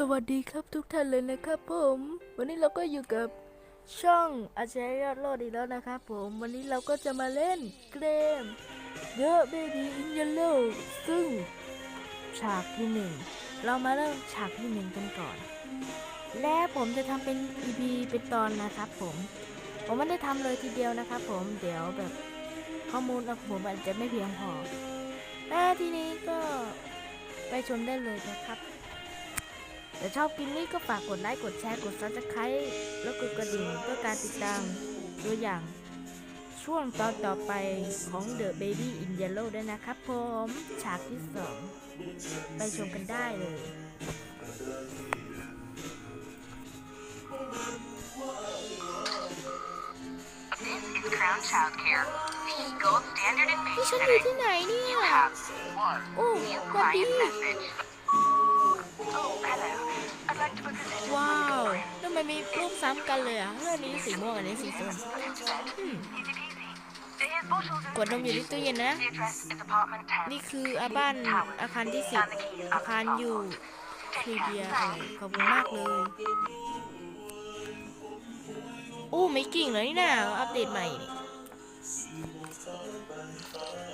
สวัสดีครับทุกท่านเลยนะครับผม วันนี้เราก็อยู่กับช่องอาชญายอดโลดอีกแล้วนะครับผมวันนี้เราก็จะมาเล่นเกม The Baby in Yellow ซึ่งฉากที่หนึ่งเรามาเริ่มฉากที่หนึ่งกันก่อน และผมจะทำเป็น EP เป็นตอนนะครับผม ผมไม่ได้ทำเลยทีเดียวนะครับผมเดี๋ยวแบบข้อมูลของผมอาจจะไม่เพียงพอและทีนี้ก็ไปชมได้เลยนะครับ ถ้าชอบคลิปนี้ก็ฝากกดไลค์ กดแชร์ กด subscribe แล้วกดกระดิ่งเพื่อการติดตามตัวอย่างช่วงตอนต่อไปของ The Baby in Yellow ด้วยนะครับผม ฉากที่สองไปชมกันได้เลย This is Crown Childcare, the gold standard in นี่ฉันอยู่ babysitting. ที่ไหนเนี่ย You have one โอ้ส new วัสดี client message. ไมมีรูปซ้ำกันเลยอะเรื่องนี้สีม่วงอันนี้สีส้มอืม Easy peasy. Here's bottles and กดนมอยู่ที่ตู้เย็นนะ The address is apartment 10. นี่คืออาบ้านอาคารที่สิบอาคารอยู่คลีเดียเออขอบคุณมากเลยโอ้ไม่กิ่งเลยนี่นะอัปเดตใหม่นี่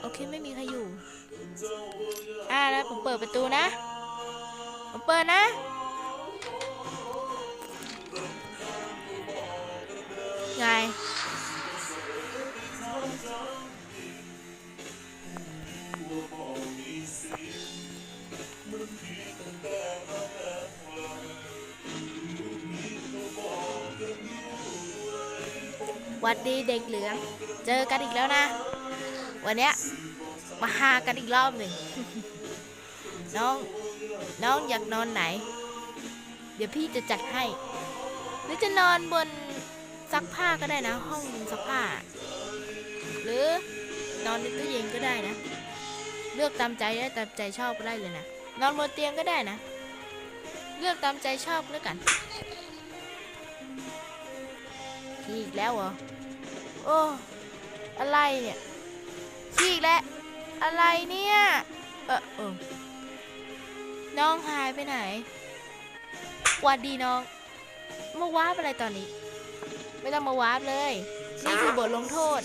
โอเคไม่มีใครอยู่ อ่าแล้วผมเปิดประตูนะ ผมเปิดนะ ไง วัดดีเด็กเหลือง เจอกันอีกแล้วนะ วันเนี้ยมาหากันอีกรอบหนึ่ง น้อง น้องอยากนอนไหน เดี๋ยวพี่จะจัดให้ หรือจะนอนบน ซักผ้าก็ได้นะ ห้องซักผ้า หรือนอนในตู้เย็นก็ได้นะ เลือกตามใจได้ตามใจชอบก็ได้เลยนะ นอนบนเตียงก็ได้นะ เลือกตามใจชอบแล้วกันขี้อีกแล้วเหรอ โอ้ อะไรเนี่ยขี้อีกแล้ว อะไรเนี่ย เออเออน้องหายไปไหนวัดดีน้องมาว้าอะไรตอนนี้ ไม่ต้องมาวาร์ปเลย นี่คือบทลงโทษ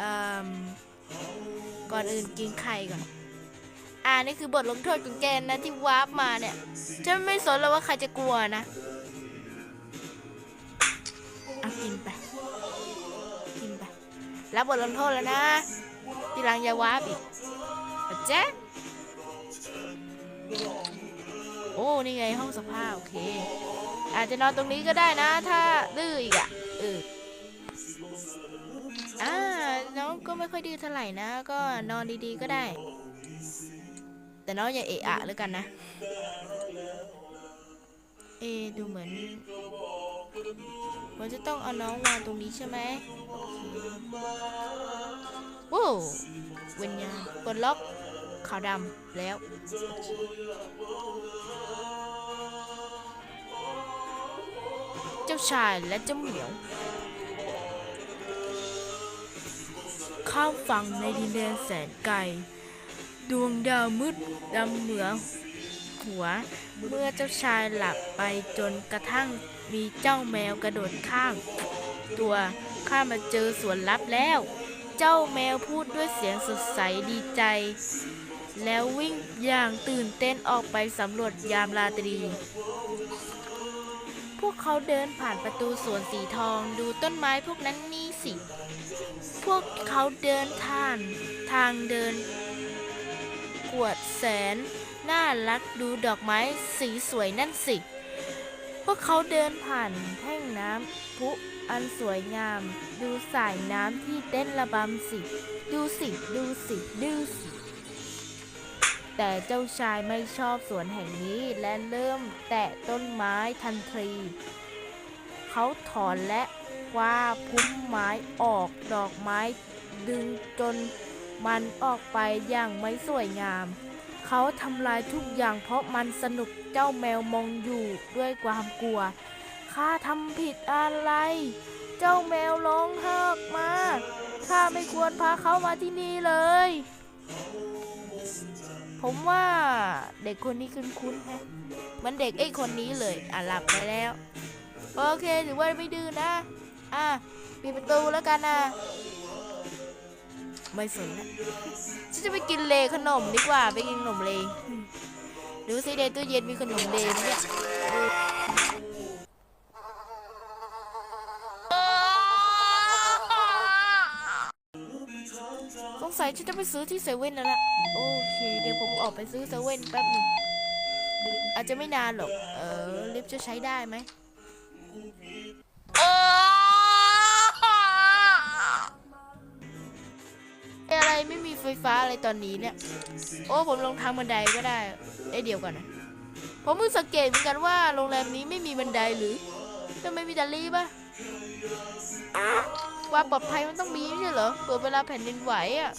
อืมก่อนอื่นกินไข่ก่อน อ่านี่คือบทลงโทษของแกนะที่วาร์ปมาเนี่ย ฉันไม่สนแล้วว่าใครจะกลัวนะเอากินไป กินไป รับบทลงโทษแล้วนะ ทีหลังอย่าวาร์ปอีกเอาแจ๊ะโอ้ นี่ไงห้องสภาพโอเค อาจจะนอนตรงนี้ก็ได้นะ ถ้าดื้ออีกอะเอออ่าน้องก็ไม่ค่อยดื้อเท่าไหร่นะ ก็นอนดีๆก็ได้ แต่น้องอย่าเอะอะแล้วกันนะ เอะดูเหมือนมันจะต้องเอาน้องวางตรงนี้ใช่ไหมโอเคว้าววิญญาณปลดล็อกขาวดำแล้ว ชายและเจ้าเหมียว ข้ามฝั่งในดินแดนแสนไกล ดวงดาวมืดดำเหมืองหัว เมื่อเจ้าชายหลับไปจนกระทั่งมีเจ้าแมวกระโดดข้าม ตัวข้ามาเจอสวนลับแล้ว เจ้าแมวพูดด้วยเสียงสดใสดีใจ แล้ววิ่งอย่างตื่นเต้นออกไปสำรวจยามราตรี พวกเขาเดินผ่านประตูสวนสีทองดูต้นไม้พวกนั้นนี่สิ พวกเขาเดินท่าน ทางเดิน กวดแสน น่ารักดูดอกไม้สีสวยนั่นสิ พวกเขาเดินผ่านแท่งน้ำพุอันสวยงาม ดูสายน้ำที่เต้นระบำสิ ดูสิ ดูสิ ดูสิ แต่เจ้าชายไม่ชอบสวนแห่งนี้และเริ่มแตะต้นไม้ทันทีเขาถอนและคว้าพุ่มไม้ออกดอกไม้ดึงจนมันออกไปอย่างไม่สวยงาม เขาทำลายทุกอย่างเพราะมันสนุกเจ้าแมวมองอยู่ด้วยความกลัว ข้าทำผิดอะไร เจ้าแมวร้องไห้ออกมา ข้าไม่ควรพาเขามาที่นี่เลย ผมว่าเด็กคนนี้คุ้นๆแฮะมันเด็กไอ้คนนี้เลย อะหลับไปแล้ว โอเคถือว่าไม่ดื้อนะ อะปิดประตูแล้วกันนะไม่สนนะฉันจะไปกินเลขนมดีกว่าไปกินขนมเลดูสิในตู้เย็นมีขนมเลไหมเนี่ย ฉันจะไปซื้อที่เซเว่นแล้วล่ะโอเค เดี๋ยวผมออกไปซื้อเซเว่นแป๊บหนึงอาจจะไม่นานหรอก เออลิฟจะใช้ได้ไหมอะไรไม่มีไฟฟ้าอะไรตอนนี้เนี่ย โอ้ผมลงทางบันไดก็ได้ได้เดียวก่อนนะผมเพิ่งสังเกตเหมือนกันว่าโรงแรมนี้ไม่มีบันไดหรือทำไมมีแต่ลิฟต์อะความปลอดภัยมันต้องมีไม่ใช่เหรอเปิดเวลาแผ่นดินไหวอะ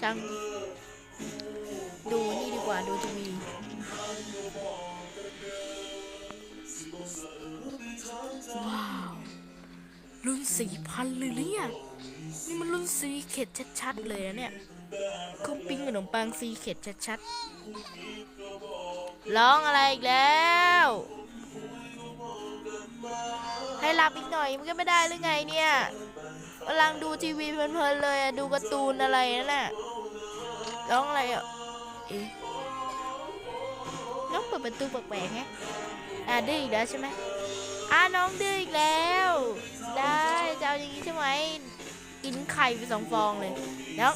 ช่างดูนี่ดีกว่า ดูทีวีว้าว รุ่นสี่พันเลยเนี่ยนี่มันรุ่นซีเข็ดชัดๆเลยนะเนี่ยคุมปิ้งขนมปังซีเข็ดชัดๆร้องอะไรอีกแล้ว ให้หลับอีกหน่อยมันก็ไม่ได้หรือไงเนี่ย กำลังดูทีวีเพลินๆเลยอะดูการ์ตูนอะไรนั่นน่ะร้องอะไรอะน้องเปิดประตูแปลกๆไงอะดื้ออีกแล้วใช่ไหมอะน้องดื้ออีกแล้ว ได้จะเอาอย่างนี้ใช่ไหมกินไข่ไปสองฟองเลยแล้ว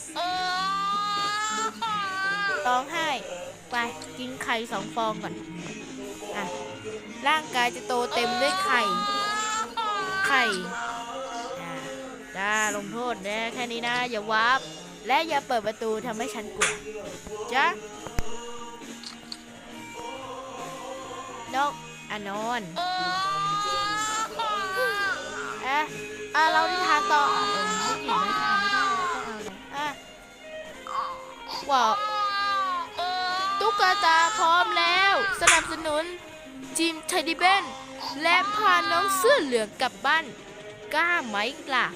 ร้องไห้ไปกินไข่สองฟองก่อนอะร่างกายจะโตเต็มด้วยไข่ ไข่ จ้าลงโทษนะแค่นี้นะ อย่าวาร์ปและอย่าเปิดประตูทำให้ฉันกลัวจ้านกอะนอนอะอะเรานิทานต่อไม่หยิบไม่ทานไม่ได้แล้วต้องเอาอะไรอะว้าวตุ๊กตาพร้อมแล้ว สนับสนุนทีมไทดิเบนและพาน้องเสื้อเหลืองกลับบ้านกล้าไหมล่ะ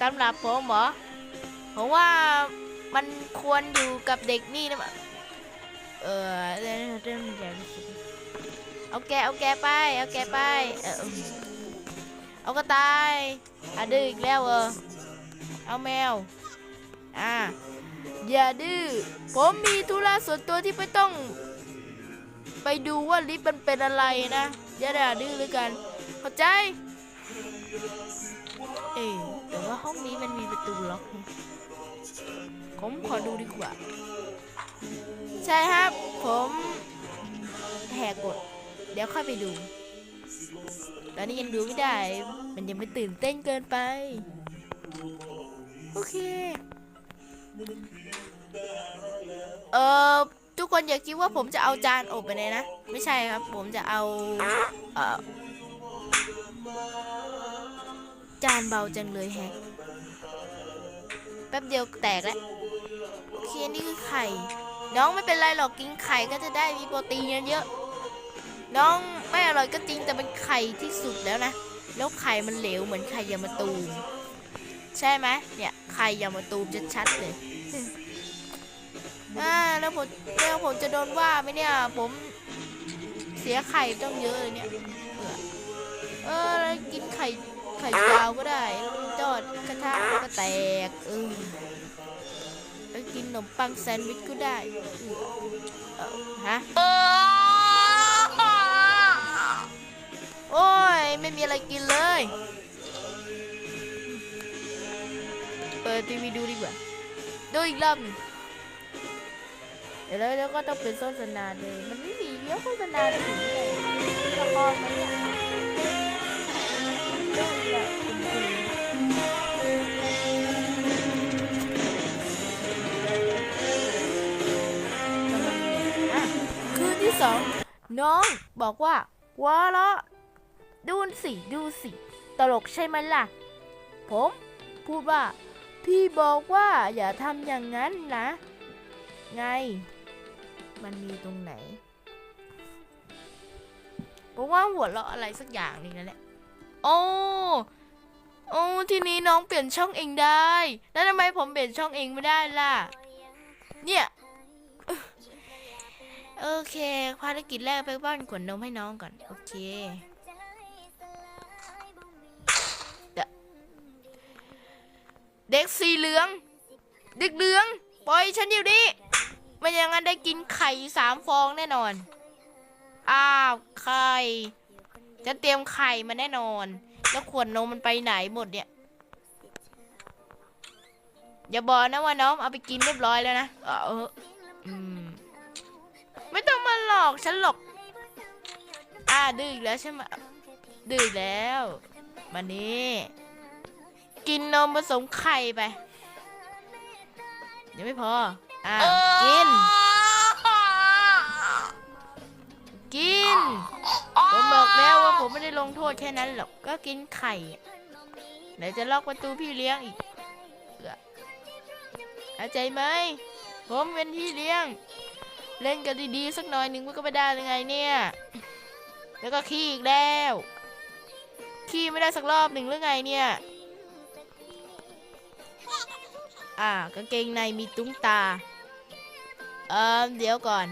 สำหรับผมเหรอผมว่ามันควรอยู่กับเด็กนี่นะเออเรื่องเรื่องใหญ่เอาแกเอาแกไป เอาแกไป เออเอากระต่ายอะดื้ออีกแล้วเออ เอาแมว อ่า อย่าดื้อ ผมมีธุระส่วนตัวที่ไม่ต้อง ไปดูว่าลิฟต์มันเป็นอะไรนะ อย่าด่าดื้อเลยกัน เข้าใจ เอ๊ะ แต่ว่าห้องนี้มันมีประตูล็อก ผมขอดูดีกว่า ใช่ครับ ผมแหกกฎเดี๋ยวค่อยไปดู ตอนนี้ยังดูไม่ได้ มันยังไม่ตื่นเต้นเกินไป โอเค เออทุกคนอย่าคิดว่าผมจะเอาจานอบไปเลยนะ ไม่ใช่ครับ ผมจะเอา เออ จานเบาจังเลยแฮะ แป๊บเดียวแตกแล้ว โอเค นี่คือไข่ น้องไม่เป็นไรหรอกกินไข่ก็จะได้มีโปรตีนเยอะๆน้องไม่อร่อยก็จริงแต่เป็นไข่ที่สุดแล้วนะ แล้วไข่มันเหลวเหมือนไข่ยามาตูม ใช่ไหมเนี่ยไข่ยามาตูมชัดๆเลยอ่าแล้วผมแล้วผมจะโดนว่าไหมเนี่ย ผมเสียไข่ต้องเยอะเลยเนี่ยเอเออแล้วกินไข่ ไข่ดาวก็ได้ล้วจอดกระทะก็แตกเออแล้วกินขนมปังแซนด์วิชก็ได้ฮะโอ้ย ไม่มีอะไรกินเลย เปิดทีวีดูดีกว่า ดูอีกรอบเดี๋ยวแล้วแล้วก็ต้องเป็นโฆษณาเลย มันไม่มีเยอะโฆษณาถึงเลยละครมันเนี่ย น้องบอกว่าว้าละดูสิดูสิ ตลกใช่ไหมล่ะ ผมพูดว่า พี่บอกว่าอย่าทำอย่างนั้นนะ ไง มันมีตรงไหนผมว่าหัวเราะอะไรสักอย่างนึงนั่นแหละโอ้โอ้ทีนี้น้องเปลี่ยนช่องเองได้ แล้วทำไมผมเปลี่ยนช่องเองไม่ได้ล่ะ เนี่ย โอเค ภารกิจแรกไปป้อนขวดนมให้น้องก่อน โอเคเด็กสีเหลือง เด็กเหลือง ปล่อยฉันอยู่ดิไม่อย่างนั้นได้กินไข่สามฟองแน่นอน อ้าว ไข่จะเตรียมไข่มาแน่นอน แล้วขวดนมมันไปไหนหมดเนี่ย อย่าบอกนะว่าน้องเอาไปกินเรียบร้อยแล้วนะ เออเอออืม ไม่ต้องมาหลอกฉันหรอก อ่าดื้ออีกแล้วใช่ไหมดื้ออีกแล้ว มานี่กินนมผสมไข่ไปยังไม่พอ อ่ากิน กิน ผมบอกแล้วว่าผมไม่ได้ลงโทษแค่นั้นหรอก ก็กินไข่อะไหนจะล็อกประตูพี่เลี้ยงอีกเอื้อเข้าใจไหม ผมเป็นพี่เลี้ยง เล่นกันดีๆสักหน่อยหนึ่งมันก็ไม่ได้เลยไงเนี่ย แล้วก็ขี้อีกแล้ว ขี้ไม่ได้สักรอบหนึ่งหรือไงเนี่ย อ่ากางเกงในมีตุ้งตา เอิมเดี๋ยวก่อน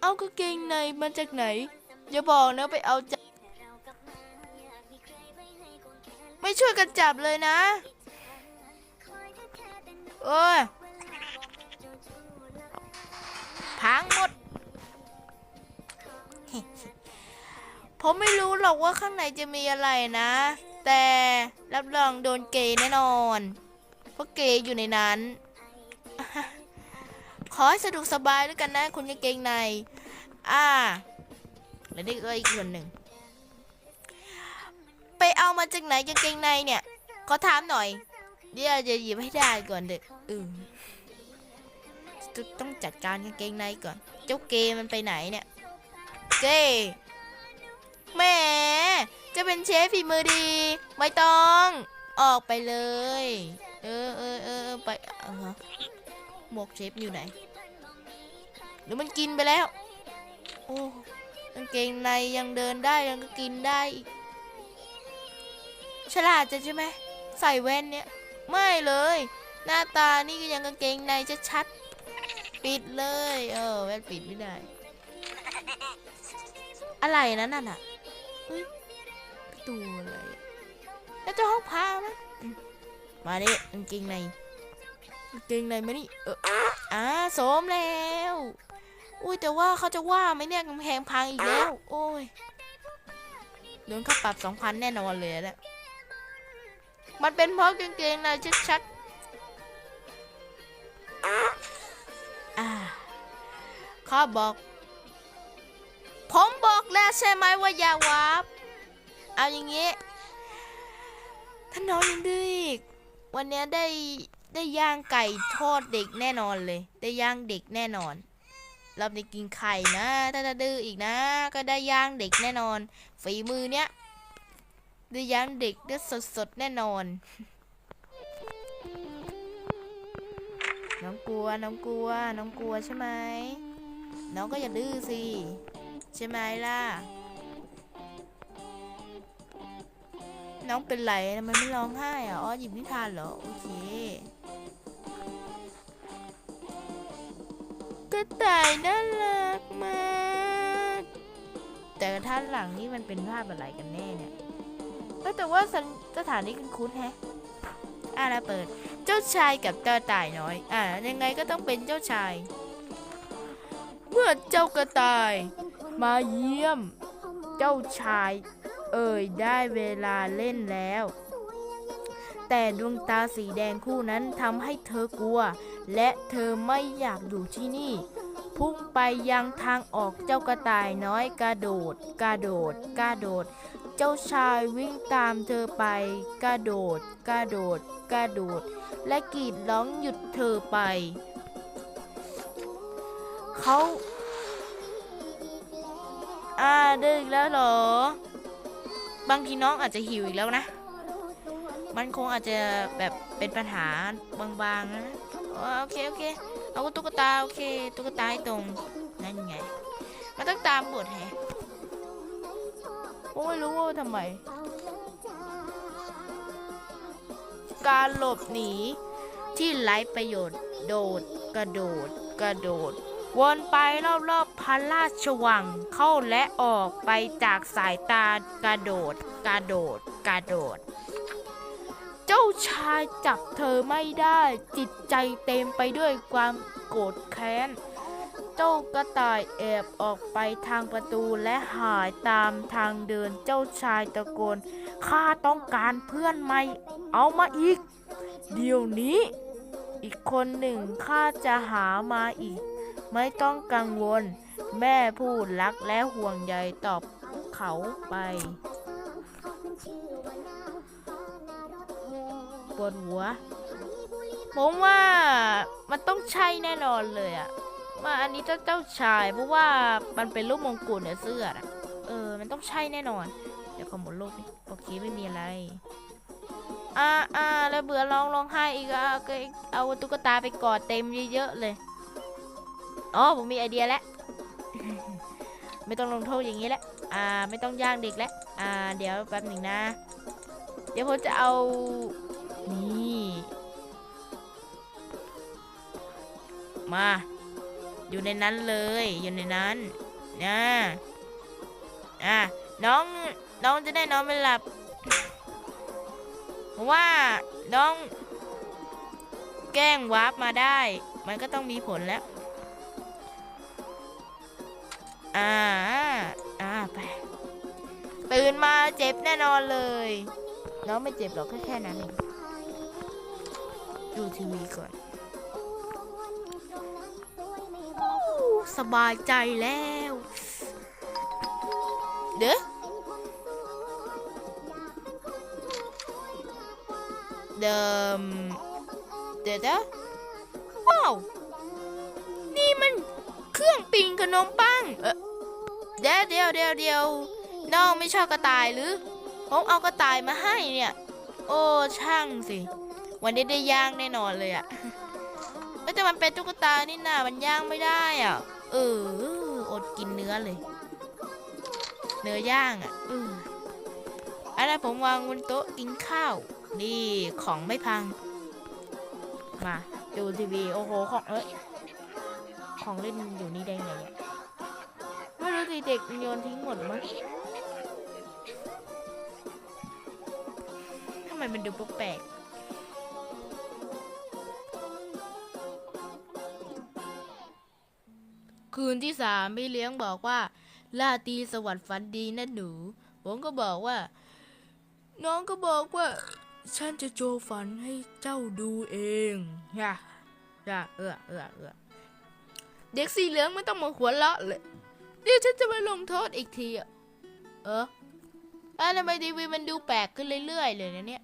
เอากางเกงในมาจากไหน อย่าบอกนะไปเอาจากไม่ช่วยกันจับเลยนะ โอ้ยพังหมด ผมไม่รู้หรอกว่าข้างในจะมีอะไรนะ แต่รับรองโดนเกย์แน่นอน เพราะเกย์อยู่ในนั้น ขอให้สะดวกสบายแล้วยกันนะคุณกางเกงใน อ่า แล้วนี่ก็อีกคนหนึ่ง ไปเอามาจากไหนกางเกงในเนี่ย ขอถามหน่อย เดี๋ยวจะหยิบให้ได้ก่อนเด็ก อืมจะต้องจัดการกางเกงในก่อน เจ้าเกมันไปไหนเนี่ย เกย์แหมจะเป็นเชฟฝีมือดี ไม่ต้อง ออกไปเลย เออเออเออไปฮะหมวกเชฟอยู่ไหน หรือมันกินไปแล้ว โอ้กางเกงในยังเดินได้ยังก็กินได้อีกฉลาดจะใช่ไหมใส่แว่นเนี่ย ไม่เลย หน้าตานี่ก็ยังกางเกงในจะชัดๆปิดเลย เออแว่นปิดไม่ได้ อะไรนะนั่นอะเฮ้ยประตูอะไรแล้วจะห้องพาไหมอืมมาดิกางเกงในกางเกงในมานี่เอออ่าโสมแล้ว อุ้ยแต่ว่าเขาจะว่าไหมเนี่ยกำแพงพังอีกแล้ว โอ้ยโดนค่าปรับสองพันแน่นอนเลยแหละมันเป็นเพราะกางเกงในชัดๆ ข้าบอก ผมบอกแล้วใช่ไหมว่าอย่าวาบเอาอย่างงี้ถ้าน้องยังดื้ออีกวันนี้ได้ได้ย่างไก่ทอดเด็กแน่นอนเลย ได้ย่างเด็กแน่นอนรอบนี้กินไข่นะถ้าจะดื้ออีกนะ ก็ได้ย่างเด็กแน่นอน ฝีมือเนี้ยได้ย่างเด็กได้สดสดๆแน่นอน น้องกลัว น้องกลัว น้องกลัวใช่ไหม น้องก็อย่าดื้อสิ ใช่ไหมล่ะ น้องเป็นไรทำไมไม่ร้องไห้อะ อ๋อ หยิบนิทานเหรอ โอเคกระต่ายน่ารักมาก แต่ท่านหลังนี่มันเป็นภาพอะไรกันแน่เนี่ยแต่ว่าสถานนี้คุ้นแฮะ อะแล้วเปิด เจ้าชายกับกระต่ายน้อย อะยังไงก็ต้องเป็นเจ้าชาย เมื่อเจ้ากระต่าย มาเยี่ยม เจ้าชาย เอ่ยได้เวลาเล่นแล้ว แต่ดวงตาสีแดงคู่นั้นทำให้เธอกลัว และเธอไม่อยากอยู่ที่นี่พุ่งไปยังทางออกเจ้ากระต่ายน้อยกระโดด กระโดด กระโดด เจ้าชายวิ่งตามเธอไป กระโดด กระโดด กระโดด และกรีดร้องหยุดเธอไป เขาอ่าดึกแล้วเหรอ บางทีน้องอาจจะหิวอีกแล้วนะ มันคงอาจจะแบบเป็นปัญหาบางๆนะโอเคโอเค เอาตุ๊กตาโอเคตุ๊กตาให้ตรง นั่นไง มันต้องตามบทแฮะ โอ้ไม่รู้ว่าทำไม การหลบหนีที่ไร้ประโยชน์ โดด กระโดด กระโดด วนไปรอบๆพระราชวัง เข้าและออกไปจากสายตากระโดด กระโดด กระโดด เจ้าชายจับเธอไม่ได้ จิตใจเต็มไปด้วยความโกรธแค้น เจ้ากระต่ายแอบออกไปทางประตูและหายตามทางเดินเจ้าชายตะโกนข้าต้องการเพื่อนใหม่ เอามาอีก เดี๋ยวนี้ อีกคนหนึ่งข้าจะหามาอีก ไม่ต้องกังวล แม่พูดรักและห่วงใยตอบเขาไปปวดหัวผมว่ามันต้องใช่แน่นอนเลยอะ ว่าอันนี้เจ้าเจ้าชาย เพราะว่ามันเป็นรูปมงกุฎเนี่ยเสื้ออะเออ มันต้องใช่แน่นอน เดี๋ยวขอหมดโลกนี่โอเคไม่มีอะไร อ่าอ่าแล้วเบื่อร้องร้องไห้อีกอะก็เอาตุ๊กตาไปกอดเต็มเยอะๆเลย อ๋อผมมีไอเดียแล้ว ไม่ต้องลงโทษอย่างนี้แล้วอ่า ไม่ต้องย่างเด็กแล้ว อ่า เดี๋ยวแป๊บหนึ่งนะ เดี๋ยวผมจะเอา นี่ มา อยู่ในนั้นเลยอยู่ในนั้นนะอะน้องน้องจะได้นอนไม่หลับเพราะว่าน้อง แกล้งวาร์ปมาได้ มันก็ต้องมีผลแล้วอ่าอ่าไปตื่นมาเจ็บแน่นอนเลยน้องไม่เจ็บหรอกแค่แค่นั้นเองดูทีวีก่อน สบายใจแล้ว เด้อเดิมเดี๋ยวนะว้าว นี่มันเครื่องปิ้งขนมปัง เออเดี๋ยวเดี๋ยวเดี๋ยวเดี๋ยวน้องไม่ชอบกระต่ายหรือ ผมเอากระต่ายมาให้เนี่ย โอ้ช่างสิ วันนี้ได้ย่างแน่นอนเลยอะเอ้ยแต่มันเป็นตุ๊กตานี่นามันย่างไม่ได้อะ เออ อดกินเนื้อเลย เนื้อย่างอะเอออะไรผมวางบนโต๊ะกินข้าว นี่ของไม่พัง มาดูทีวี โอ้โห ของเอ้ย ของเล่นอยู่นี่ได้ไงอะไม่รู้สิเด็กโยนทิ้งหมดมั้งทำไมมันดูแปลก คืนที่สามพี่เลี้ยงบอกว่าลาตีสวัสดิ์ฝันดีนะหนู ผมก็บอกว่า น้องก็บอกว่า ฉันจะโจฝันให้เจ้าดูเองย่าย่าเออเออเออเด็กสีเหลืองไม่ต้องมาหัวเราะเลยเดี๋ยวฉันจะมาลงโทษอีกทีอะเอออะทำไมทีวีมันดูแปลกขึ้นเรื่อยๆเลยนะเนี่ย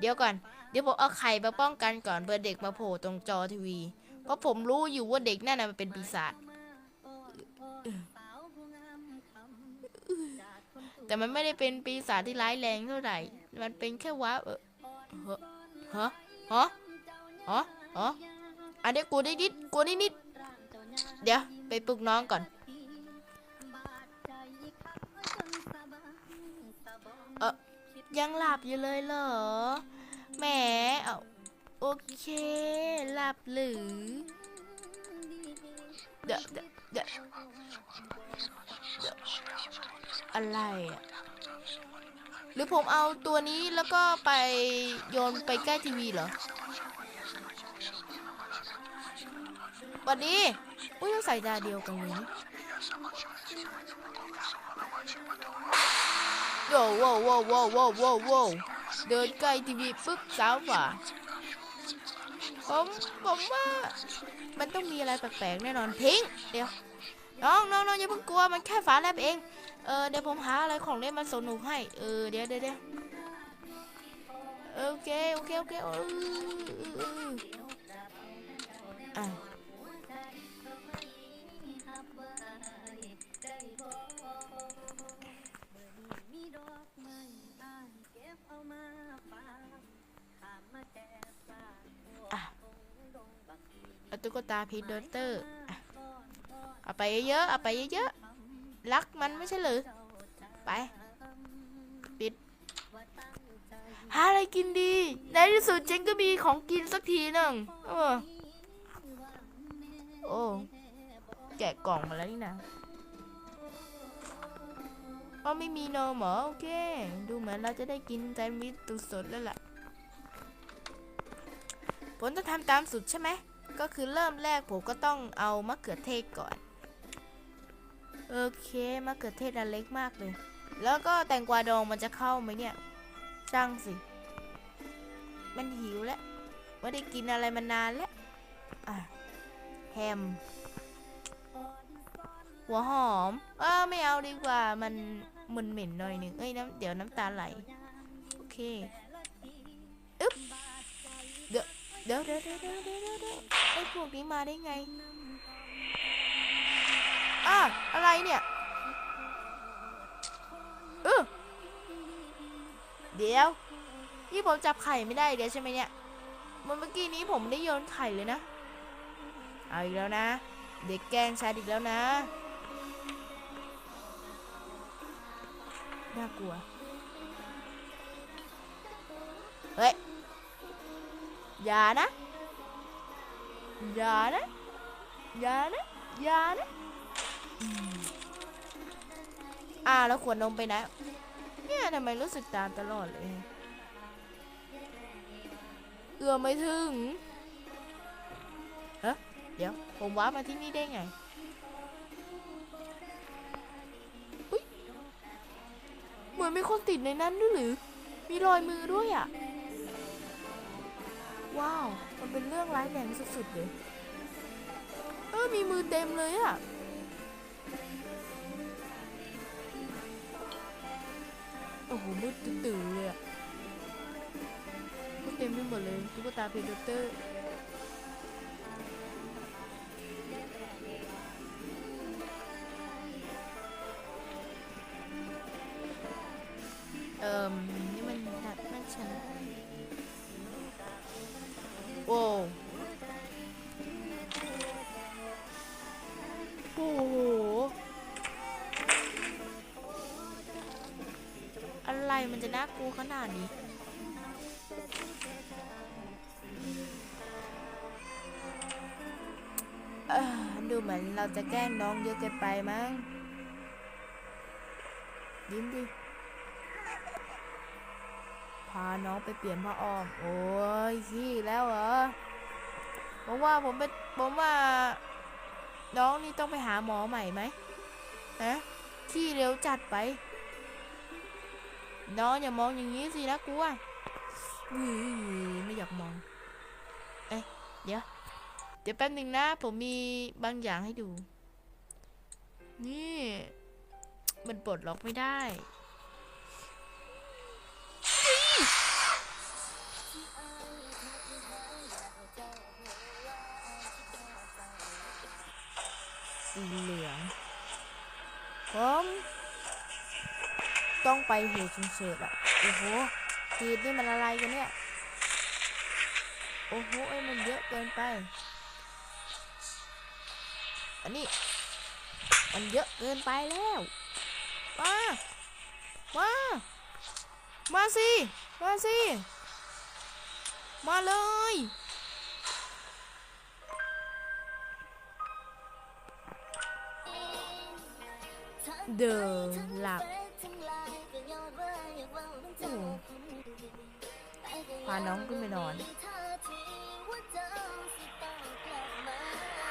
เดี๋ยวก่อน เดี๋ยวผมเอาไข่มาป้องกันก่อนเพื่อเด็กมาโผล่ตรงจอทีวี เพราะผมรู้อยู่ว่าเด็กนั่นน่ะมันเป็นปีศาจ แต่มันไม่ได้เป็นปีศาจที่ร้ายแรงเท่าไหร่ มันเป็นแค่ว่าเออฮะฮะฮะฮะอันนี้กูได้นิดกูได้นิดเดี๋ยวไปปลุกน้องก่อน เออยังหลับอยู่เลยเหรอ แหม เอาโอเค หลับหรือ เดี๋ยวเดี๋ยว อะไรอะหรือผมเอาตัวนี้แล้วก็ไปโยนไปใกล้ทีวีเหรอวันนี้อุ้ยเราใส่ตาเดียวกันเลยโว้วโว้วโว้วโว้วโว้วโว้วโว้เดินใกล้ทีวีปึ๊บสาวกว่าผมผมว่ามันต้องมีอะไรแปลกๆแน่นอนพิงเดี๋ยวน้องน้องน้องอย่าเพิ่งกลัวมันแค่ฝาแลบเอง เออเดี๋ยวผมหาอะไรของเล่นมาสนุกให้ เออเดี๋ยวเดี๋ยวเดี๋ยวโอเคโอเคโอเคเออเออเอออะอะตุ๊กตาพีดเดอเตอร์ เอาไปเยอะๆเอาไปเยอะๆ รักมันไม่ใช่หรือไป ปิด หาอะไรกินดี ในที่สุดเจงก็มีของกินสักทีหนึ่งเออโอ้แกะกล่องมาแล้วนี่นะอ๋อไม่มีนมเหรอโอเค ดูเหมือนเราจะได้กินแซนด์วิชตุสดแล้วล่ะผมต้องทำตามสุดใช่ไหม ก็คือเริ่มแรกผมก็ต้องเอามะเขือเทศก่อน โอเคมะเขือเทศอันเล็กมากเลย แล้วก็แตงกวาดองมันจะเข้าไหมเนี่ยช่างสิ มันหิวแล้วไม่ได้กินอะไรมานานแล้วอะแฮม หัวหอม เออไม่เอาดีกว่ามันมันเหม็นหน่อยหนึ่งเอ้ยน้ำเดี๋ยวน้ำตาไหล โอเคอึ๊บเดี๋ยวเดี๋ยวเดี๋ยวเดี๋ยวเดี๋ยวเดี๋ยวเดี๋ยวไอ้พวกนี้มาได้ไง อะอะไรเนี่ยเออเดี๋ยว นี่ผมจับไข่ไม่ได้เดี๋ยวใช่ไหมเนี่ยเมื่อเมื่อกี้นี้ผมได้โยนไข่เลยนะ เอาอีกแล้วนะ เด็กแกล้งชาอีกแล้วนะ น่ากลัว เฮ้ย อย่านะ อย่านะ อย่านะ อย่านะ อ่าแล้วขวดนมไปไหนเนี่ยทำไมรู้สึกตามตลอดเลย เอื้อมไม่ถึงเอ๊ะเดี๋ยว ผมว้ามาที่นี่ได้ไงเหมือนมีคนติดในนั้นด้วยหรือ มีรอยมือด้วยอะ ว้าว มันเป็นเรื่องร้ายแรงสุดๆเลย เออ มีมือเต็มเลยอะ โอ้โหมืดตื่นๆเลยอะก็เต็มไปหมดเลยตุ๊กตาเพดเตอร์เอ่มนี่มันนัดนั่นฉันโอ้ น่ากลัวขนาดนี้เออดูเหมือนเราจะแกล้งน้องเยอะเกินไปมั้ง ยิ้มดิ พาน้องไปเปลี่ยนผ้าอ้อม โอ้ยขี้แล้วเหรอ ผมว่าผมเป็นผมว่า น้องนี่ต้องไปหาหมอใหม่ไหมฮะขี้เร็วจัดไป น้องอย่ามองอย่างนี้สินะกลัวอุ้ยไม่อยากมอง เอ๊ะเดี๋ยว เดี๋ยวแป๊บหนึ่งนะ ผมมีบางอย่างให้ดู นี่ มันปลดล็อกไม่ได้สีเหลืองผม ต้องไปเหตุฉุกเฉินอะโอ้โหเหตุนี่มันอะไรกันเนี่ย โอ้โหไอ้ยมันเยอะเกินไป อันนี้ มันเยอะเกินไปแล้ว มา มา มาสิ มาสิ มาเลยเดินหลับ พาน้องขึ้นไปนอน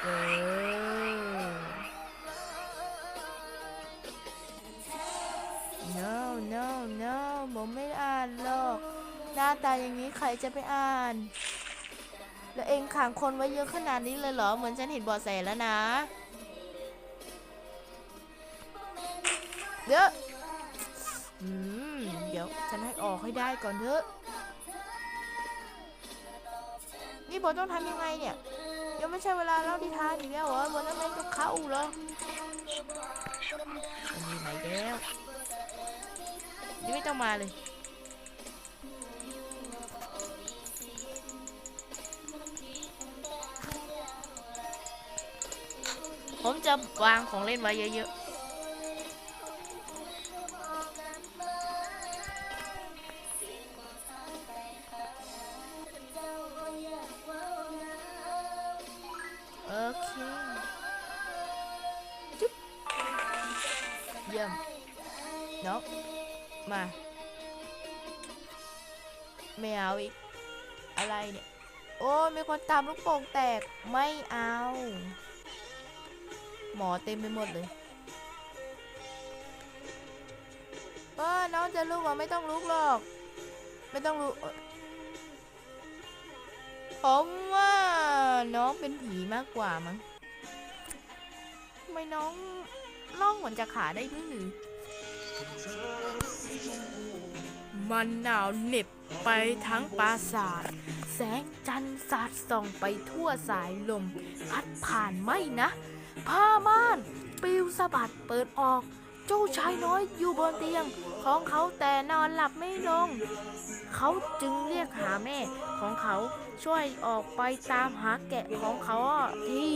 เออ no no no ผมไม่อ่านหรอก หน้าตาอย่างนี้ใครจะไปอ่าน แล้วเองขังคนไว้เยอะขนาดนี้เลยเหรอ เหมือนฉันเห็นบอแสแล้วนะเดี๋ยวอืมันให้ออกให้ได้ก่อนเถอะ นี่ผมต้องทำยังไงเนี่ย ยังไม่ใช่เวลาเล่านิทานอีกแล้วเหรอวันนั้นไม่ก็เข้าเหรอมันมีไหนแล้วนี่ไม่ต้องมาเลยผมจะวางของเล่นไว้เยอะ น้องมา ไม่เอาอีก อะไรเนี่ย โอ้ยมีคนตามลูกโป่งแตก ไม่เอา หมอเต็มไปหมดเลยเออน้องจะลุกเหรอไม่ต้องลุกหรอก ไม่ต้องลุกผมว่าน้องเป็นผีมากกว่ามั้งทำไมน้อง ล่องเหมือนจะขาได้ดื้อมันหนาวเหน็บไปทั้งปราสาท แสงจันทร์สาดส่องไปทั่วสายลม พัดผ่านไม่นะ ผ้าม่านปลิวสะบัดเปิดออก เจ้าชายน้อยอยู่บนเตียงของเขาแต่นอนหลับไม่ลง เขาจึงเรียกหาแม่ของเขาช่วยออกไปตามหาแกะของเขาที่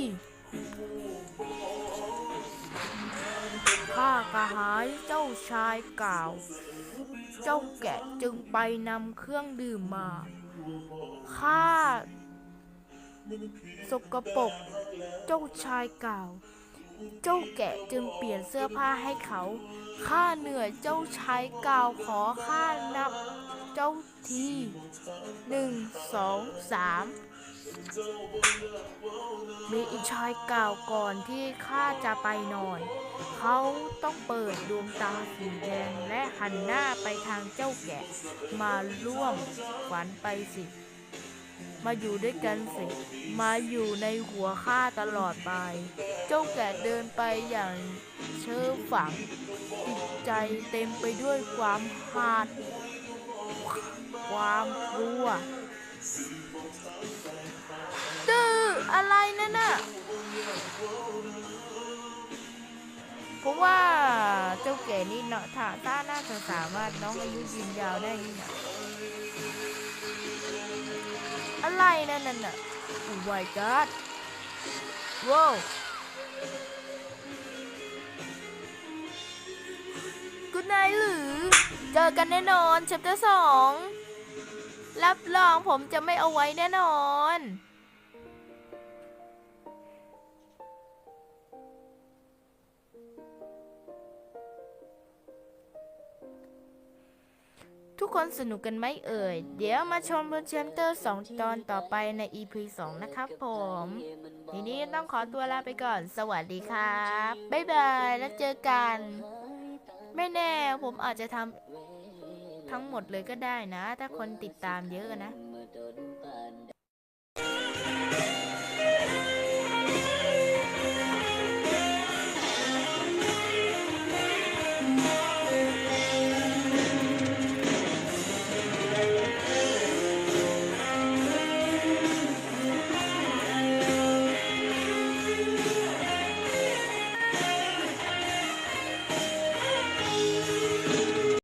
ข้ากระหายเจ้าชายกล่าว เจ้าแกะจึงไปนำเครื่องดื่มมา ข้าสกปรกเจ้าชายกล่าว เจ้าแกะจึงเปลี่ยนเสื้อผ้าให้เขา ข้าเหนื่อยเจ้าชายกล่าวขอข้านับ เจ้าทีหนึ่งสองสาม มีอีกชายกล่าวก่อนที่ข้าจะไปนอน เขาต้องเปิดดวงตาสีแดงและหันหน้าไปทางเจ้าแกะ มาร่วมฝันไปสิ มาอยู่ด้วยกันสิ มาอยู่ในหัวข้าตลอดไป เจ้าแกะเดินไปอย่างเชื่อฝังจิตใจเต็มไปด้วยความหาด ความกลัว อะไรนั่นน่ะผมว่าเจ้าแก่นี่เนาะถ้าถ้าน่าจะสามารถน้องอายุยืนยาวได้นี่นะอะไรนั่นน่ะโอ้ my god ว้าวกุนายหรือ เจอกันแน่นอนเชปเตอร์สองรับรองผมจะไม่เอาไว้แน่นอน ทุกคนสนุกกันไหมเอ่ย เดี๋ยวมาชมบนเชมเตอร์2ตอนต่อไปใน EP 2 นะครับผม ทีนี้ต้องขอตัวลาไปก่อน สวัสดีครับ บ๊ายบาย แล้วเจอกัน ไม่แน่ผมอาจจะทำทั้งหมดเลยก็ได้นะ ถ้าคนติดตามเยอะนะ